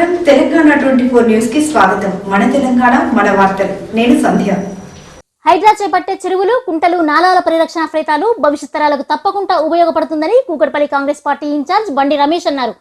నమస్కారం. Telangana twenty four న్యూస్కి స్వాగతం. మన తెలంగాణ మన వార్తలు. నేను సంధ్య. హైడ్రా చేపట్టే చెరువులు కుంటలు నాలాల పరిరక్షణ ఫలితాలు భవిష్యత్ తరాలకు తప్పకుండా ఉపయోగపడుతుందని కూకట్పల్లి కాంగ్రెస్ పార్టీ ఇన్ఛార్జ్ బండి రమేష్ అన్నారు.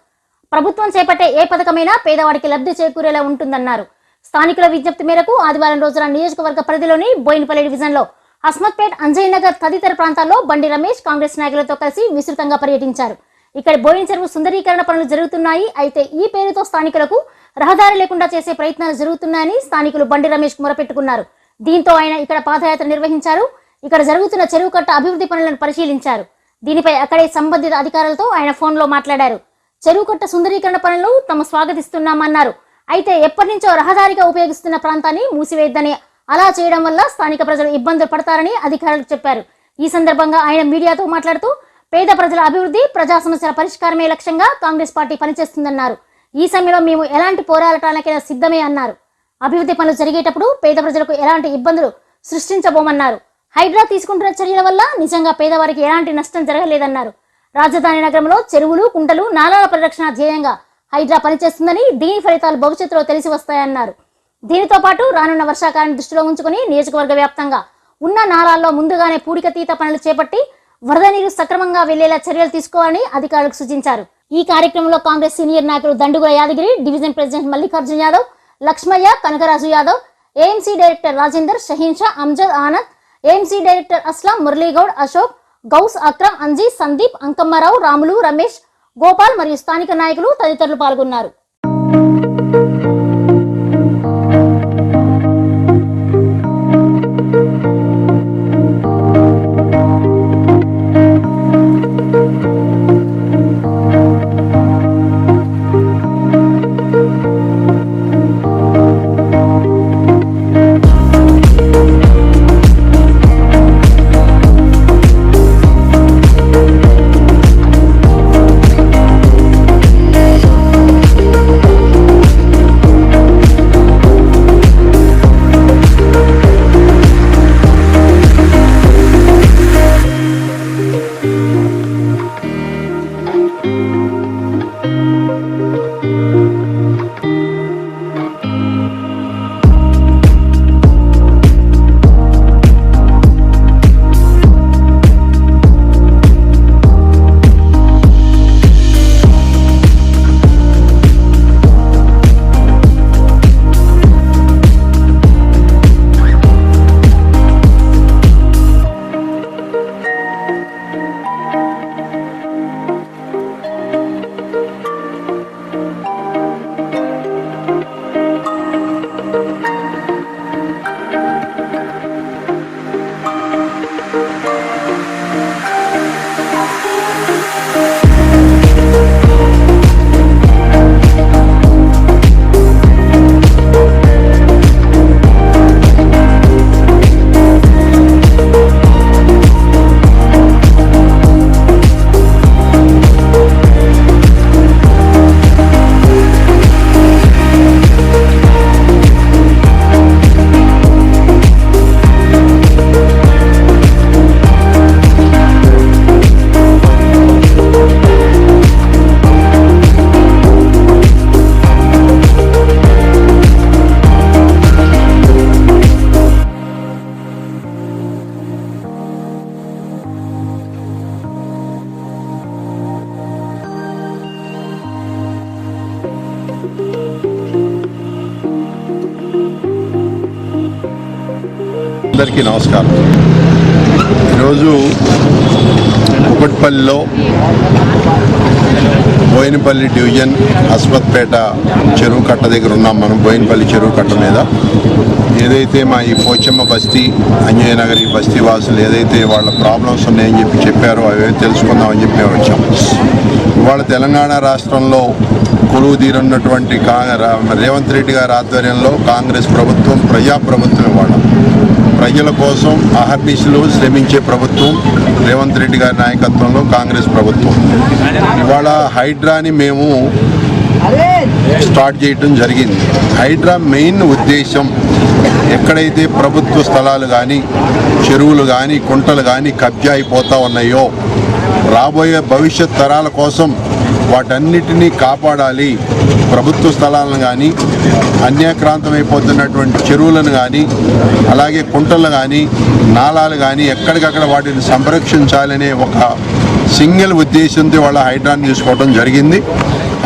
ప్రభుత్వం చేపట్టే ఏ పథకమైనా పేదవాడికి లబ్ధి చేకూరేలా ఉంటుందన్నారు. స్థానికుల విజ్ఞప్తి మేరకు ఆదివారం రోజున నియోజకవర్గ పరిధిలోని బోయినపల్లి డివిజన్లో అస్మత్పేట్ అంజయ్ నగర్ తదితర ప్రాంతాల్లో బండి రమేష్ కాంగ్రెస్ నాయకులతో కలిసి విస్తృతంగా పర్యటించారు. ఇక్కడ బోయిన చెరువు సుందరీకరణ పనులు జరుగుతున్నాయి. అయితే ఈ పేరుతో స్థానికులకు రహదారి లేకుండా చేసే ప్రయత్నాలు జరుగుతున్నాయని స్థానికులు బండి రమేష్ మొరపెట్టుకున్నారు. దీంతో ఆయన ఇక్కడ పాదయాత్ర నిర్వహించారు. ఇక్కడ జరుగుతున్న చెరువు కట్ట అభివృద్ధి పనులను పరిశీలించారు. దీనిపై అక్కడే సంబంధిత అధికారులతో ఆయన ఫోన్లో మాట్లాడారు. చెరువు కట్ట సుందరీకరణ పనులను తమ స్వాగతిస్తున్నామన్నారు. అయితే ఎప్పటి నుంచో రహదారిగా ఉపయోగిస్తున్న ప్రాంతాన్ని మూసివేయద్దని అలా చేయడం వల్ల స్థానిక ప్రజలు ఇబ్బందులు పడతారని అధికారులు చెప్పారు. ఈ సందర్భంగా ఆయన మీడియాతో మాట్లాడుతూ పేద ప్రజల అభివృద్ధి ప్రజా సమస్యల పరిష్కారమే లక్ష్యంగా కాంగ్రెస్ పార్టీ పనిచేస్తుందన్నారు. ఈ సమయంలో మేము ఎలాంటి పోరాటాలకైనా సిద్ధమే అన్నారు. అభివృద్ధి పనులు జరిగేటప్పుడు పేద ప్రజలకు ఎలాంటి ఇబ్బందులు సృష్టించబోమన్నారు. హైడ్రా తీసుకుంటున్న చర్యల వల్ల నిజంగా పేదవారికి ఎలాంటి నష్టం జరగలేదన్నారు. రాజధాని నగరంలో చెరువులు కుంటలు నాలాల పరిరక్షణ ధ్యేయంగా హైడ్రా పనిచేస్తుందని దీని ఫలితాలు భవిష్యత్తులో తెలిసి వస్తాయన్నారు. దీనితో పాటు రానున్న వర్షాకాలం దృష్టిలో ఉంచుకుని నియోజకవర్గ వ్యాప్తంగా ఉన్న నాలాల్లో ముందుగానే పూడికతీత పనులు చేపట్టి వరద నీరు సక్రమంగా వెళ్ళేలా చర్యలు తీసుకోవాలని అధికారులకు సూచించారు. ఈ కార్యక్రమంలో కాంగ్రెస్ సీనియర్ నాయకులు Dandugula Yadagiri division president Mallikarjuna Yadav Lakshmayya Kanakaraju Yadav AMC director Rajender Shaheen Shah Amjad Anand AMC director Aslam Muraligoud Ashok Ghouse Akram Anji Sandeep Ankammarao Ramulu Ramesh Gopal మరియు స్థానిక నాయకులు తదితరులు పాల్గొన్నారు. అందరికీ నమస్కారం. ఈరోజు కుకట్పల్లిలో బోయినపల్లి డివిజన్ అస్మత్పేట చెరువు కట్ట దగ్గర ఉన్నాం మనం బోయినపల్లి చెరువు కట్ట మీద. ఏదైతే మా ఈ పోచమ్మ బస్తీ అంజయ్య నగర్ ఈ బస్తీ వాసులు ఏదైతే వాళ్ళ ప్రాబ్లమ్స్ ఉన్నాయని చెప్పి చెప్పారో అవి తెలుసుకుందామని చెప్పి మేము వచ్చాం. ఇవాళ తెలంగాణ రాష్ట్రంలో కొలువు తీరున్నటువంటి కా రా- రేవంత్ రెడ్డి గారి ఆధ్వర్యంలో కాంగ్రెస్ ప్రభుత్వం ప్రజాప్రభుత్వం ఇవాళ ప్రజల కోసం అహర్నిశలు శ్రమించే ప్రభుత్వం రేవంత్ రెడ్డి గారి నాయకత్వంలో కాంగ్రెస్ ప్రభుత్వం. ఇవాళ హైడ్రాని మేము స్టార్ట్ చేయడం జరిగింది. హైడ్రా మెయిన్ ఉద్దేశం ఎక్కడైతే ప్రభుత్వ స్థలాలు కానీ చెరువులు కానీ కుంటలు కానీ కబ్జా అయిపోతూ ఉన్నాయో రాబోయే భవిష్యత్ తరాల కోసం వాటన్నిటినీ కాపాడాలి. ప్రభుత్వ స్థలాలను కానీ అన్యాక్రాంతమైపోతున్నటువంటి చెరువులను కానీ అలాగే కుంటలు కానీ నాళాలు కానీ ఎక్కడికక్కడ వాటిని సంరక్షించాలనే ఒక సింగిల్ ఉద్దేశంతో వాళ్ళ హైడ్రాన్ని తీసుకోవడం జరిగింది.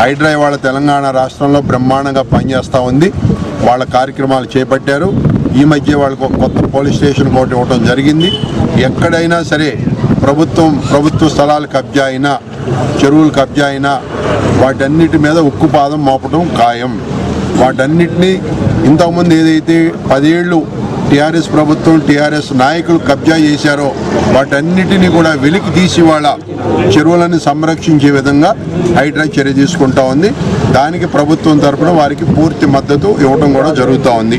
హైడ్రా వాళ్ళ తెలంగాణ రాష్ట్రంలో బ్రహ్మాండంగా పనిచేస్తూ ఉంది. వాళ్ళ కార్యక్రమాలు చేపట్టారు. ఈ మధ్య వాళ్ళకు కొత్త పోలీస్ స్టేషన్ ఒకటి ఇవ్వడం జరిగింది. ఎక్కడైనా సరే ప్రభుత్వం ప్రభుత్వ స్థలాలు కబ్జా అయినా చెరువులు కబ్జా అయినా వాటన్నిటి మీద ఉక్కుపాదం మోపడం ఖాయం. వాటన్నిటినీ ఇంతకుముందు ఏదైతే పదేళ్ళు టీఆర్ఎస్ ప్రభుత్వం టీఆర్ఎస్ నాయకులు కబ్జా చేశారో వాటన్నిటినీ కూడా వెలికి తీసి వాళ్ళ చెరువులను సంరక్షించే విధంగా హైడ్రా చర్య తీసుకుంటా ఉంది. దానికి ప్రభుత్వం తరఫున వారికి పూర్తి మద్దతు ఇవ్వడం కూడా జరుగుతూ ఉంది.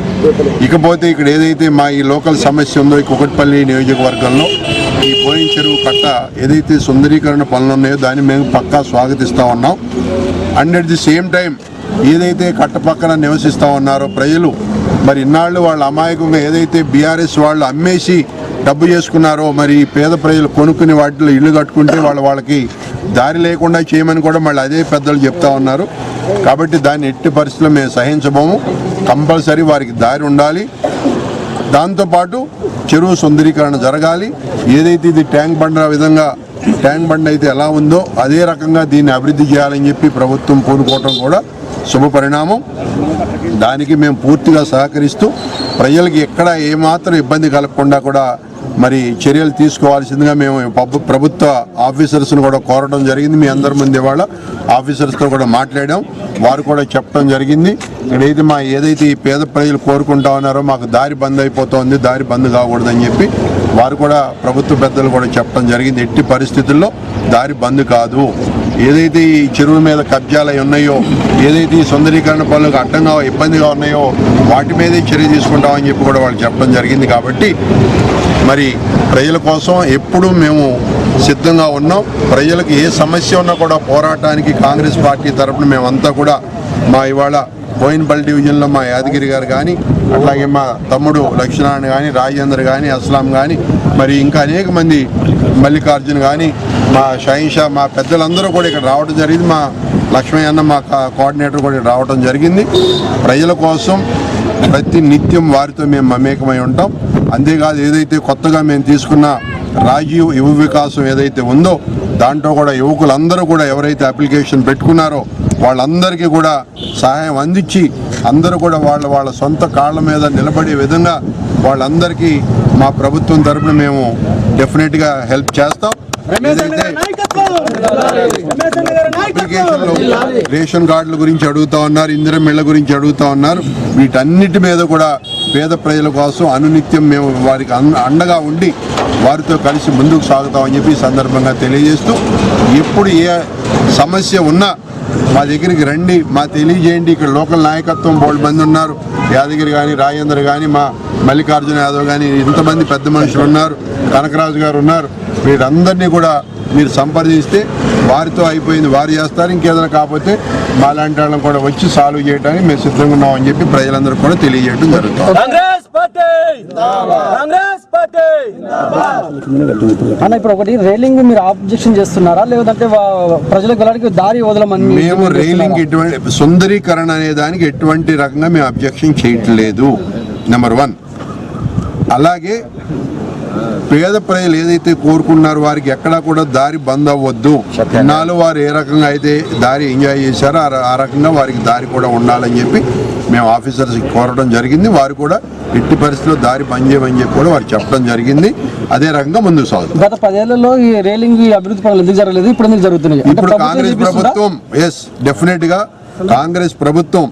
ఇకపోతే ఇక్కడ ఏదైతే మా ఈ లోకల్ సమస్య ఉందో ఈ కుకట్పల్లి నియోజకవర్గంలో ఈ చెరువు కట్ట ఏదైతే సుందరీకరణ పనులు ఉన్నాయో దాన్ని మేము పక్కా స్వాగతిస్తూ ఉన్నాం. And at the same time ఏదైతే కట్ట పక్కన నివసిస్తూ ఉన్నారో ప్రజలు మరి ఇన్నాళ్ళు వాళ్ళ అమాయకంగా ఏదైతే బీఆర్ఎస్ వాళ్ళు అమ్మేసి డబ్బు చేసుకున్నారో మరి పేద ప్రజలు కొనుక్కుని వాటిలో ఇల్లు కట్టుకుంటే వాళ్ళ వాళ్ళకి దారి లేకుండా చేయమని కూడా మళ్ళీ అదే పెద్దలు చెప్తా ఉన్నారు. కాబట్టి దాన్ని ఎట్టి పరిస్థితుల్లో మేము సహించబోము. కంపల్సరీ వారికి దారి ఉండాలి. దాంతోపాటు చెరువు సుందరీకరణ జరగాలి. ఏదైతే ఇది ట్యాంక్ బండ్ విధంగా ట్యాంక్ బండ్ అయితే ఎలా ఉందో అదే రకంగా దీన్ని అభివృద్ధి చేయాలని చెప్పి ప్రభుత్వం కోరుకోవటం కూడా శుభ పరిణామం. దానికి మేము పూర్తిగా సహకరిస్తూ ప్రజలకి ఎక్కడ ఏమాత్రం ఇబ్బంది కలగకుండా కూడా మరి చర్యలు తీసుకోవాల్సిందిగా మేము ప్రభుత్వ ఆఫీసర్స్ను కూడా కోరడం జరిగింది. మీ అందరి ముందు ఇవాళ ఆఫీసర్స్తో కూడా మాట్లాడాం. వారు కూడా చెప్పడం జరిగింది. ఇక్కడైతే మా ఏదైతే ఈ పేద ప్రజలు కోరుకుంటా ఉన్నారో మాకు దారి బంద్ అయిపోతుంది. దారి బంద్ కాకూడదని చెప్పి వారు కూడా ప్రభుత్వ పెద్దలు కూడా చెప్పడం జరిగింది. ఎట్టి పరిస్థితుల్లో దారి బంద్ కాదు. ఏదైతే ఈ చెరువుల మీద కబ్జాలు అయి ఉన్నాయో ఏదైతే ఈ సుందరీకరణ పనులకు అడ్డంగా ఇబ్బందిగా ఉన్నాయో వాటి మీదే చర్య తీసుకుంటామని చెప్పి కూడా వాళ్ళు చెప్పడం జరిగింది కాబట్టి మరి ప్రజల కోసం ఎప్పుడూ మేము సిద్ధంగా ఉన్నాం. ప్రజలకు ఏ సమస్య ఉన్నా కూడా పోరాటానికి కాంగ్రెస్ పార్టీ తరపున మేమంతా కూడా మా ఇవాళ బోయిన్పల్లి డివిజన్లో మా యాదగిరి గారు కానీ అట్లాగే మా తమ్ముడు లక్ష్మణారాయణ కానీ రాజేందర్ కానీ అస్లాం కానీ మరి ఇంకా అనేక మంది మల్లికార్జున్ కానీ మా షాయిన్ షా మా పెద్దలందరూ కూడా ఇక్కడ రావడం జరిగింది. మా లక్ష్మయ్య అన్న మా కోఆర్డినేటర్ కూడా ఇక్కడ రావడం జరిగింది. ప్రజల కోసం ప్రతి నిత్యం వారితో మేము మమేకమై ఉంటాం. అంతేకాదు ఏదైతే కొత్తగా మేము తీసుకున్న రాజీవ్ యువ వికాసం ఏదైతే ఉందో దాంట్లో కూడా యువకులందరూ కూడా ఎవరైతే అప్లికేషన్ పెట్టుకున్నారో వాళ్ళందరికీ కూడా సహాయం అందించి అందరూ కూడా వాళ్ళ వాళ్ళ సొంత కాళ్ళ మీద నిలబడే విధంగా వాళ్ళందరికీ మా ప్రభుత్వం తరఫున మేము డెఫినెట్గా హెల్ప్ చేస్తాం. రేషన్ కార్డుల గురించి అడుగుతా ఉన్నారు ఇందిరా మిళ్ళ గురించి అడుగుతా ఉన్నారు. వీటన్నిటి మీద కూడా పేద ప్రజల కోసం అనునిత్యం మేము వారికి అండగా ఉండి వారితో కలిసి ముందుకు సాగుతామని చెప్పి ఈ సందర్భంగా తెలియజేస్తూ ఎప్పుడు ఏ సమస్య ఉన్నా మా దగ్గరికి రండి మా తెలియజేయండి. ఇక్కడ లోకల్ నాయకత్వం బోల్డ్ మంది ఉన్నారు. యాదగిరి కానీ రాజేంద్ర కానీ మా మల్లికార్జున యాదవ్ కానీ ఇంతమంది పెద్ద మనుషులు ఉన్నారు. కనకరాజు గారు ఉన్నారు. వీరందరినీ కూడా మీరు సంప్రదిస్తే వారితో అయిపోయింది వారు చేస్తారు ఇంకేదైనా కాకపోతే మా లాంటి వాళ్ళని కూడా వచ్చి సాల్వ్ చేయడానికి మేము సిద్ధంగా ఉన్నామని చెప్పి ప్రజలందరూ కూడా తెలియజేయడం జరుగుతుంది. కాంగ్రెస్ పార్టీ! కాంగ్రెస్ పార్టీ! అన్న ఇప్పుడు ఒకటి రైలింగ్ మీరు ఆబ్జెక్షన్ చేస్తున్నారా? లేదంటే ప్రజలకు వెళ్ళడానికి దారి వదలమని మీరు మేము? రైలింగ్ ఎటువంటి సుందరీకరణ అనే దానికి ఎటువంటి రకంగా మేము అబ్జెక్షన్ చేయట్లేదు నెంబర్ వన్. అలాగే పేద ప్రజలు ఏదైతే కోరుకున్నారో వారికి ఎక్కడా కూడా దారి బంద్ అవ్వద్దు. ఇన్నాళ్ళు వారు ఏ రకంగా అయితే దారి ఎంజాయ్ చేశారో ఆ రకంగా వారికి దారి కూడా ఉండాలని చెప్పి మేము ఆఫీసర్స్ కోరడం జరిగింది. వారు కూడా ఎట్టి పరిస్థితుల్లో దారి బంద్ చేయమని చెప్పి కూడా వారు చెప్పడం జరిగింది. అదే రకంగా ముందుకు సాగుతుంది. గత పదేళ్ళలో ఈ రైలింగ్ అభివృద్ధి పనులు ఎందుకు జరగలేదు? ఇప్పుడు ఎందుకు జరుగుతున్నాయి? అంటే ఇప్పుడు కాంగ్రెస్? ప్రభుత్వం ఎస్ డెఫినెట్గా కాంగ్రెస్ ప్రభుత్వం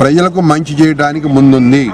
ప్రజలకు మంచి చేయడానికి ముందుంది.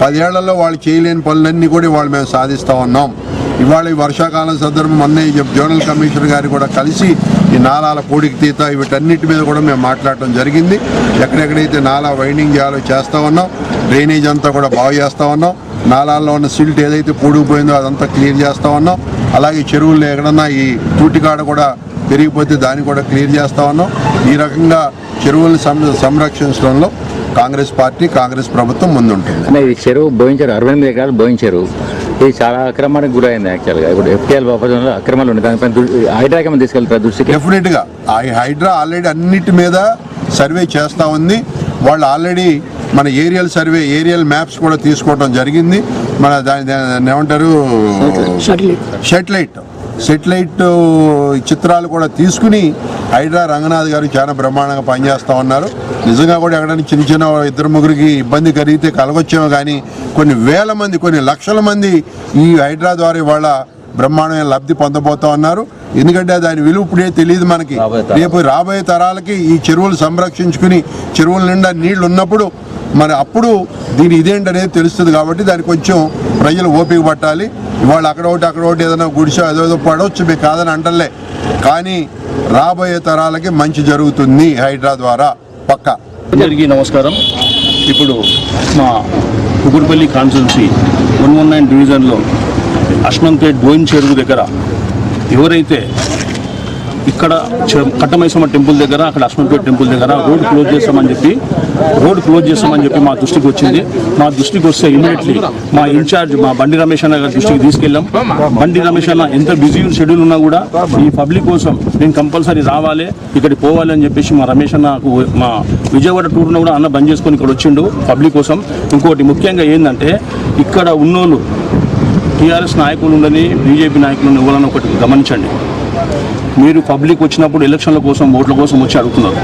పదేళ్ళలో వాళ్ళు చేయలేని పనులన్నీ కూడా వాళ్ళు మేము సాధిస్తూ ఉన్నాం. ఇవాళ ఈ వర్షాకాలం సందర్భం అన్నయ్య జోనల్ కమిషనర్ గారు కూడా కలిసి ఈ నాలాల పూడికి తీత వీటన్నిటి మీద కూడా మేము మాట్లాడటం జరిగింది. ఎక్కడెక్కడైతే నాలా వైండింగ్ చేయాలో చేస్తా ఉన్నాం డ్రైనేజ్ అంతా కూడా బాగు చేస్తా ఉన్నాం నాలాల్లో ఉన్న సిల్ట్ ఏదైతే పూడిపోయిందో అదంతా క్లియర్ చేస్తా ఉన్నాం. అలాగే చెరువుల్లో ఎక్కడన్నా ఈ తూటికాడ కూడా పెరిగిపోతే దాన్ని కూడా క్లియర్ చేస్తా ఉన్నాం. ఈ రకంగా చెరువులను సం- సంరక్షించడంలో కాంగ్రెస్ పార్టీ కాంగ్రెస్ ప్రభుత్వం ముందుంటుంది. ఇది చెరువు బోయించారు అరవై ఎనిమిది ఎకరాలు బోయించారు ఇది చాలా అక్రమానికి గురైంది యాక్చువల్గా ఇప్పుడు ఎఫ్టీఎల్ బాపతంలో అక్రమాలు ఉన్నాయి. దానిపైన హైడ్రాకి ఏమైనా తీసుకెళ్తారా దృష్టికి? డెఫినెట్గా ఆ హైడ్రా ఆల్రెడీ అన్నిటి మీద సర్వే చేస్తూ ఉంది. వాళ్ళు ఆల్రెడీ మన ఏరియల్ సర్వే ఏరియల్ మ్యాప్స్ కూడా తీసుకోవడం జరిగింది. మన దాని ఏమంటారు? షెటిలైట్ సెటిలైట్ చిత్రాలు కూడా తీసుకుని హైడ్రా రంగనాథ్ గారు చాలా బ్రహ్మాండంగా పనిచేస్తూ ఉన్నారు. నిజంగా కూడా ఎక్కడైనా చిన్న చిన్న ఇద్దరు ముగ్గురికి ఇబ్బంది కలిగితే కలగొచ్చేమో కానీ కొన్ని వేల మంది కొన్ని లక్షల మంది ఈ హైడ్రా ద్వారా ఇవాళ బ్రహ్మాండమైన లబ్ధి పొందబోతా ఉన్నారు. ఎందుకంటే దాని విలువ ఇప్పుడే తెలియదు మనకి. రేపు రాబోయే తరాలకి ఈ చెరువులు సంరక్షించుకుని చెరువుల నిండా నీళ్ళు ఉన్నప్పుడు మరి అప్పుడు దీని ఇదేంటనేది తెలుస్తుంది కాబట్టి దానికి కొంచెం ప్రజలు ఓపిక పట్టాలి. ఇవాళ అక్కడ ఒకటి అక్కడ ఒకటి ఏదైనా గుడిసో ఏదో ఏదో పడవచ్చు మీకు కాదని అంటలే. కానీ రాబోయే తరాలకి మంచి జరుగుతుంది హైడ్రా ద్వారా. పక్కా. అందరికీ నమస్కారం. ఇప్పుడు మా Kukatpally constituency one one nine డివిజన్లో అష్నంపేట్ బోయిన్ చెరువు దగ్గర ఎవరైతే ఇక్కడ కట్టమైసమ్మ టెంపుల్ దగ్గర అక్కడ అష్మంపేట్ టెంపుల్ దగ్గర రోడ్ క్లోజ్ చేస్తామని చెప్పి రోడ్ క్లోజ్ చేస్తామని చెప్పి మా దృష్టికి వచ్చింది. మా దృష్టికి వస్తే ఇమీడియట్లీ మా ఇన్ఛార్జ్ మా బండి రమేష్ అన్న గారి దృష్టికి తీసుకెళ్ళాం. బండి రమేష్ అన్న ఎంత బిజీ షెడ్యూల్ ఉన్నా కూడా ఈ పబ్లిక్ కోసం నేను కంపల్సరీ రావాలి ఇక్కడికి పోవాలి అని చెప్పేసి మా రమేష్ అన్నకు మా విజయవాడ టూర్ను కూడా అన్న బంద్ చేసుకొని ఇక్కడ వచ్చిండు పబ్లిక్ కోసం. ఇంకోటి ముఖ్యంగా ఏంటంటే ఇక్కడ ఉన్నోళ్ళు టీఆర్ఎస్ నాయకులు ఉండని బీజేపీ నాయకులు ఇవ్వాలని ఒకటి గమనించండి. మీరు పబ్లిక్ వచ్చినప్పుడు ఎలక్షన్ల కోసం ఓట్ల కోసం వచ్చి అడుగుతున్నారు.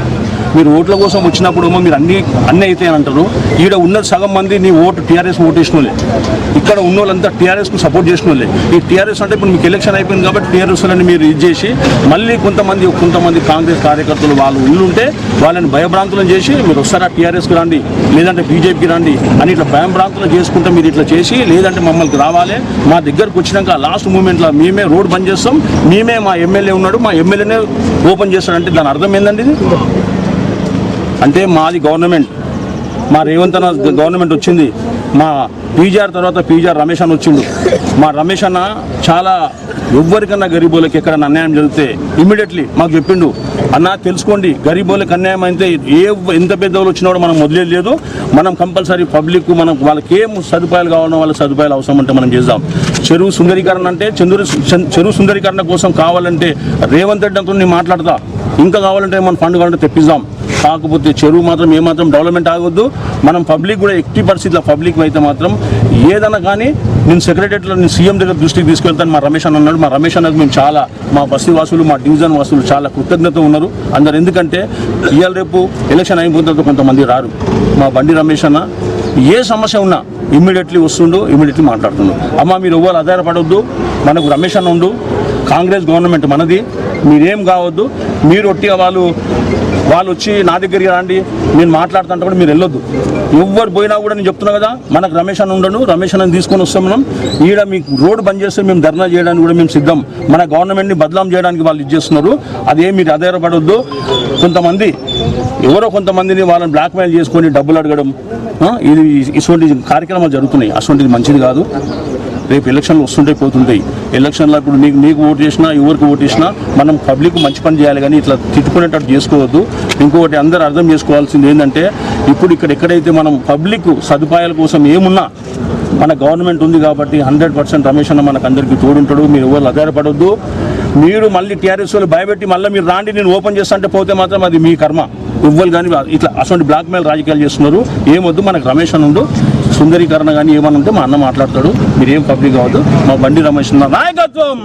మీరు ఓట్ల కోసం వచ్చినప్పుడు ఏమో మీరు అన్ని అన్నీ అయితే అని అంటారు. ఈడ ఉన్న సగం మంది నీ ఓటు టీఆర్ఎస్ ఓటు వేసిన వాళ్ళే ఇక్కడ ఉన్న వాళ్ళంతా టీఆర్ఎస్కు సపోర్ట్ చేసిన వాళ్ళే ఈ టీఆర్ఎస్ అంటే ఇప్పుడు మీకు ఎలక్షన్ అయిపోయింది కాబట్టి టీఆర్ఎస్ వాళ్ళని మీరు ఇది చేసి మళ్ళీ కొంతమంది కొంతమంది కాంగ్రెస్ కార్యకర్తలు వాళ్ళు ఉంటే వాళ్ళని భయభ్రాంతులను చేసి మీరు వస్తారా టీఆర్ఎస్కి రండి లేదంటే బీజేపీకి రండి అని ఇట్లా భయభ్రాంతులు చేసుకుంటే మీరు ఇట్లా చేసి లేదంటే మమ్మల్ని రావాలి. మా దగ్గరకు వచ్చినాక లాస్ట్ మూమెంట్లో మేమే రోడ్ బంద్ చేస్తాం. మేమే మా ఎమ్మెల్యే ఉన్నాడు. మా ఎమ్మెల్యేనే ఓపెన్ చేస్తాడంటే దాని అర్థం ఏందండి ఇది? అంటే మాది గవర్నమెంట్. మా రేవంత్ అన్న గవర్నమెంట్ వచ్చింది. మా పీజీఆర్ తర్వాత పీజీఆర్ రమేష్ అన్న వచ్చిండు. మా రమేష్ అన్న చాలా ఎవ్వరికన్నా గరీబోళ్ళకి ఎక్కడన్నా అన్యాయం జరిగితే ఇమీడియట్లీ మాకు చెప్పిండు. అన్న తెలుసుకోండి. గరీబోళ్ళకి అన్యాయం అయితే ఏ ఎంత పెద్ద వాళ్ళు వచ్చినా కూడా మనం వదిలేదు లేదు. మనం కంపల్సరీ పబ్లిక్ మనం వాళ్ళకి ఏం సదుపాయాలు కావాలన్నా వాళ్ళ సదుపాయాలు అవసరం అంటే మనం చేద్దాం. చెరువు సుందరీకరణ అంటే చంద్రు చెరువు సుందరీకరణ కోసం కావాలంటే రేవంత్ రెడ్డితో నేను మాట్లాడతా. ఇంకా కావాలంటే మన ఫండ్ కావాలంటే తెప్పిద్దాం. కాకపోతే చెరువు మాత్రం ఏమాత్రం డెవలప్మెంట్ ఆగొద్దు. మనం పబ్లిక్ కూడా ఎట్టి పరిస్థితుల్లో పబ్లిక్ అయితే మాత్రం ఏదైనా కానీ నేను సెక్రటరీలో నేను సీఎం దగ్గర దృష్టికి తీసుకెళ్తాను. మా రమేష్ అన్న అన్నాడు మా రమేష్ అన్నకు మేము చాలా మా బస్తీ వాసులు మా డివిజన్ వాసులు చాలా కృతజ్ఞత ఉన్నారు. అందరు ఎందుకంటే ఇవాళ రేపు ఎలక్షన్ అయిపోయిన తర్వాత కొంతమంది రారు. మా బండి రమేష్ అన్న ఏ సమస్య ఉన్నా ఇమ్మీడియట్లీ వస్తుండు ఇమ్మీడియట్లీ మాట్లాడుతుండు. అమ్మ మీరు ఎవ్వరు ఆధారపడవద్దు మనకు రమేష్ అన్న ఉండు. కాంగ్రెస్ గవర్నమెంట్ మనది. మీరేం కావద్దు మీరు ఒట్టిగా వాళ్ళు వాళ్ళు వచ్చి నా దగ్గరికి రండి నేను మాట్లాడుతుంటే కూడా మీరు వెళ్ళొద్దు. ఎవ్వరు పోయినా కూడా నేను చెప్తున్నా కదా మనకు రమేష్ అని ఉండను రమేష్ అని తీసుకొని వస్తాం మనం. ఈడ మీకు రోడ్డు బంద్ చేస్తే మేము ధర్నా చేయడానికి కూడా మేము సిద్ధం. మన గవర్నమెంట్ని బదలాం చేయడానికి వాళ్ళు ఇచ్చేస్తున్నారు అదే మీరు ఆధారపడొద్దు. కొంతమంది ఎవరో కొంతమందిని వాళ్ళని బ్లాక్మెయిల్ చేసుకొని డబ్బులు అడగడం ఇది ఇటువంటి కార్యక్రమాలు జరుగుతున్నాయి. అటువంటిది మంచిది కాదు. రేపు ఎలక్షన్లు వస్తుంటే పోతుంటాయి. ఎలక్షన్లో ఇప్పుడు నీకు నీకు ఓటు చేసినా ఎవరికి ఓటు చేసినా మనం పబ్లిక్ మంచి పని చేయాలి కానీ ఇట్లా తిట్టుకునేటట్టు చేసుకోవద్దు. ఇంకొకటి అందరూ అర్థం చేసుకోవాల్సింది ఏంటంటే ఇప్పుడు ఇక్కడ ఎక్కడైతే మనం పబ్లిక్ సదుపాయాల కోసం ఏమున్నా మన గవర్నమెంట్ ఉంది కాబట్టి హండ్రెడ్ పర్సెంట్ రమేష్ అన్న మనకు అందరికీ తోడుంటాడు. మీరు ఎవరు ఆధారపడొద్దు మీరు మళ్ళీ టీఆర్ఎస్ వాళ్ళు భయపెట్టి మళ్ళీ మీరు రాండి నేను ఓపెన్ చేస్తా అంటే పోతే మాత్రం అది మీ కర్మ. ఇవ్వాలి కానీ ఇట్లా అటువంటి బ్లాక్మెయిల్ రాజకీయాలు చేస్తున్నారు. ఏమొద్దు మనకు రమేష్ అని ఉండు. సుందరీకరణ కానీ ఏమని అంటే మా అన్న మాట్లాడతాడు. మీరేం పబ్లిక్ కావద్దు. మా బండి రమేష్ నాయకత్వం!